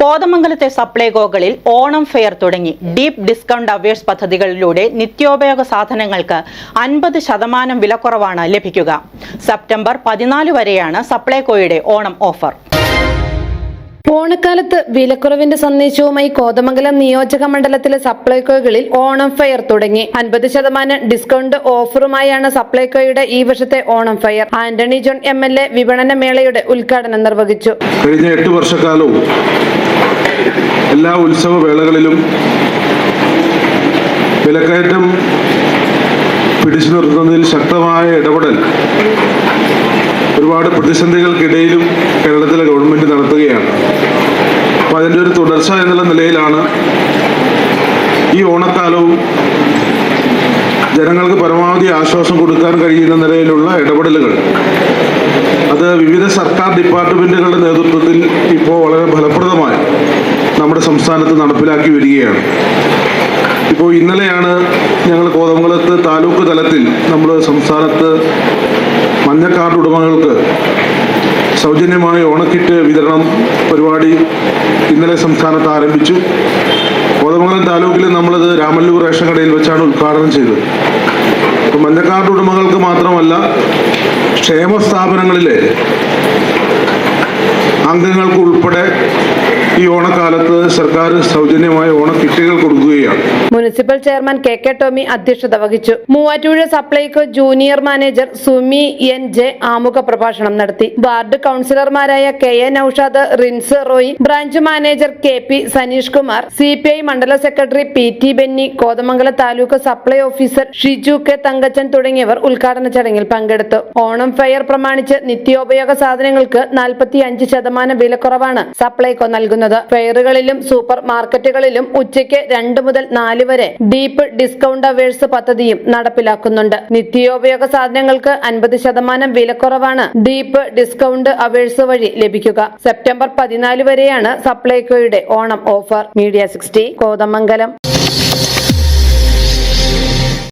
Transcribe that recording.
കോതമംഗലത്തെ സപ്ലൈകോകളിൽ ഓണം ഫെയർ തുടങ്ങി. Deep discount hours പദ്ധതികളിലൂടെ നിത്യോപയോഗ സാധനങ്ങൾക്ക് അൻപത് ശതമാനം വിലക്കുറവാണ് ലഭിക്കുക. സെപ്റ്റംബർ പതിനാല് വരെയാണ് സപ്ലൈകോയുടെ ഓണം ഓഫർ. ഓണക്കാലത്ത് വിലക്കുറവിന്റെ സന്ദേശവുമായി കോതമംഗലം നിയോജക മണ്ഡലത്തിലെ സപ്ലൈകോകളിൽ ഓണം ഫെയർ തുടങ്ങി. അൻപത് ശതമാനം ഡിസ്കൗണ്ട് ഓഫറുമായാണ് സപ്ലൈകോയുടെ ഈ വർഷത്തെ Onam fair. Antony John M L A വിപണന മേളയുടെ ഉദ്ഘാടനം നിർവഹിച്ചു. കഴിഞ്ഞ എട്ട് വർഷക്കാലവും എല്ലാ ഉത്സവ വേളകളിലും വിലക്കയറ്റം പിടിച്ചു നിർത്തുന്നതിൽ ശക്തമായ ഇടപെടൽ ഒരുപാട് പ്രതിസന്ധികൾക്കിടയിലും കേരളത്തിലെ ഗവൺമെന്റ് നടത്തുകയാണ്. അതിന്റെ ഒരു തുടർച്ച എന്നുള്ള നിലയിലാണ് ഈ ഓണക്കാലവും ജനങ്ങൾക്ക് പരമാവധി ആശ്വാസം കൊടുക്കാൻ കഴിയുന്ന നിലയിലുള്ള ഇടപെടലുകൾ. അത് വിവിധ സർക്കാർ ഡിപ്പാർട്ട്മെന്റുകളുടെ നേതൃത്വത്തിൽ ഇപ്പോൾ വളരെ ഫലപ്രദമായി നമ്മുടെ സംസ്ഥാനത്ത് നടപ്പിലാക്കി വരികയാണ്. ഇപ്പോൾ ഇന്നലെയാണ് ഞങ്ങൾ കോതമംഗലത്ത് താലൂക്ക് തലത്തിൽ നമ്മൾ സംസ്ഥാനത്ത് മഞ്ഞക്കാർഡ് കാർഡ് ഉടമകൾക്ക് സൗജന്യമായ ഓണക്കിറ്റ് വിതരണം പരിപാടി ഇന്നലെ സംസ്ഥാനത്ത് ആരംഭിച്ചു. കോതമംഗലം താലൂക്കിൽ നമ്മളത് രാമല്ലൂർ റേഷൻ കടയിൽ വെച്ചാണ് ഉദ്ഘാടനം ചെയ്തത്. അപ്പം മഞ്ഞക്കാർഡ് ഉടമകൾക്ക് മാത്രമല്ല ക്ഷേമ സ്ഥാപനങ്ങളിലെ അംഗങ്ങൾക്ക് ഉൾപ്പെടെ ഈ ഓണക്കാലത്ത് സർക്കാർ സൗജന്യമായ ഓണക്കിറ്റുകൾ കൊടുക്കുകയാണ് municipal chairman K K Tomy അധ്യക്ഷത വഹിച്ചു. Muvattupuzha Supplyco junior manager Sumi N J ആമുഖ പ്രഭാഷണം നടത്തി. Ward കൌൺസിലർമാരായ K A Noushad Rince Roy branch manager K P Saneesh Kumar C P I Mandala secretary P T Benny Kothamangalam taluk supply officer Shiju K Thankachan തുടങ്ങിയവർ ഉദ്ഘാടന ചടങ്ങിൽ പങ്കെടുത്തു. Onam fair പ്രമാണിച്ച് നിത്യോപയോഗ സാധനങ്ങൾക്ക് നാൽപ്പത്തി അഞ്ച് ശതമാനം വിലക്കുറവാണ് സപ്ലൈകോ നൽകുന്നത്. ഫെയറുകളിലും സൂപ്പർ മാർക്കറ്റുകളിലും ഉച്ചയ്ക്ക് രണ്ട് മുതൽ നാല് വരെ ഡീപ്പ് ഡിസ്കൗണ്ട് അവേഴ്സ് പദ്ധതിയും നടപ്പിലാക്കുന്നുണ്ട്. നിത്യോപയോഗ സാധനങ്ങൾക്ക് അൻപത് ശതമാനം വിലക്കുറവാണ് ഡീപ്പ് ഡിസ്കൗണ്ട് അവേഴ്സ് വഴി ലഭിക്കുക. സെപ്റ്റംബർ പതിനാല് വരെയാണ് സപ്ലൈകോയുടെ Onam offer. Media sixty Kothamangalam.